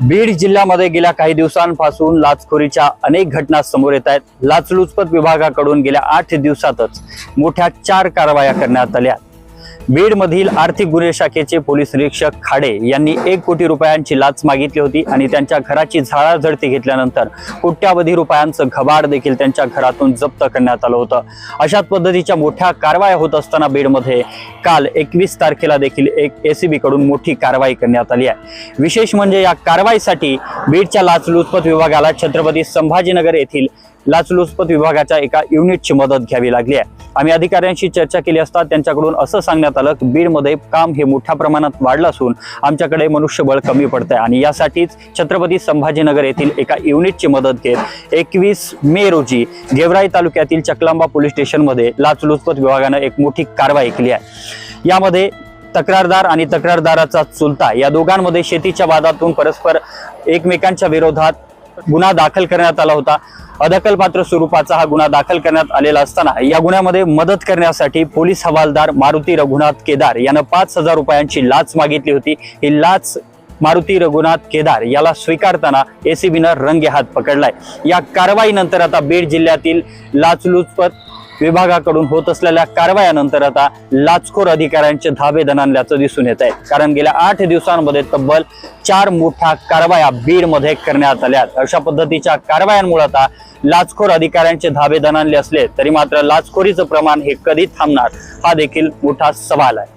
बीड जिल्ह्यामध्ये गेल्या काही दिवसांपासून लाचखोरीच्या अनेक घटना समोर येत आहेत. लाचलुचपत विभागाकडून गेल्या आठ दिवसातच मोठ्या चार कारवाया करण्यात आल्या. बीडमधील आर्थिक गुन्हे शाखेचे पोलीस निरीक्षक खाडे यांनी एक कोटी रुपयांची लाच मागितली होती आणि त्यांच्या घराची झाडाझडती घेतल्यानंतर कोट्यावधी रुपयांचं घबाड देखील त्यांच्या घरातून जप्त करण्यात आलं होतं. अशाच पद्धतीच्या मोठ्या कारवाया होत असताना बीडमध्ये काल एकवीस तारखेला देखील एक एसीबी कडून मोठी कारवाई करण्यात आली आहे. विशेष म्हणजे या कारवाईसाठी बीडच्या लाचलुचपत विभागाला छत्रपती संभाजीनगर येथील लाचलुचपत विभागाच्या एका युनिटची मदत घ्यावी लागली आहे. आम्ही अधिकाऱ्यांशी चर्चा केली असता त्यांच्याकडून असं सांगण्यात आलं की बीडमध्ये काम हे मोठ्या प्रमाणात वाढलं असून आमच्याकडे मनुष्यबळ कमी पडत आहे आणि यासाठीच छत्रपती संभाजीनगर येथील एका युनिटची मदत घेत एकवीस मे रोजी गेवराई तालुक्यातील चकलांबा पोलीस स्टेशनमध्ये लाचलुचपत विभागानं एक मोठी कारवाई केली आहे. यामध्ये तक्रारदार आणि तक्रारदाराचा चुलता या दोघांमध्ये शेतीच्या वादातून परस्पर एकमेकांच्या विरोधात गुन्हा दाखल करण्यात आला होता. अदखलपात्र स्वरूपाचा हा गुन्हा दाखल करण्यात आलेला असताना या गुन्ह्यामध्ये मदत करण्यासाठी पोलीस हवालदार मारुती रघुनाथ केदार यानं पाच हजार रुपयांची लाच मागितली होती. ही लाच मारुती रघुनाथ केदार याला स्वीकारताना एसीबीनं रंगे हात पकडलाय. या कारवाईनंतर आता बीड जिल्ह्यातील लाचलुचपत विभागाकडून होत असलेल्या कारवायानंतर आता लाचखोर अधिकाऱ्यांचे धाबे दणानल्याचं दिसून येत आहे कारण गेल्या आठ दिवसांमध्ये तब्बल चार मोठ्या कारवाया बीडमध्ये करण्यात आल्या अशा पद्धतीच्या कारवायांमुळे आता लाचखोर अधिकाऱ्यांचे धाबे दणानले असले तरी मात्र लाचखोरीचं प्रमाण हे कधी थांबणार हा देखील मोठा सवाल आहे.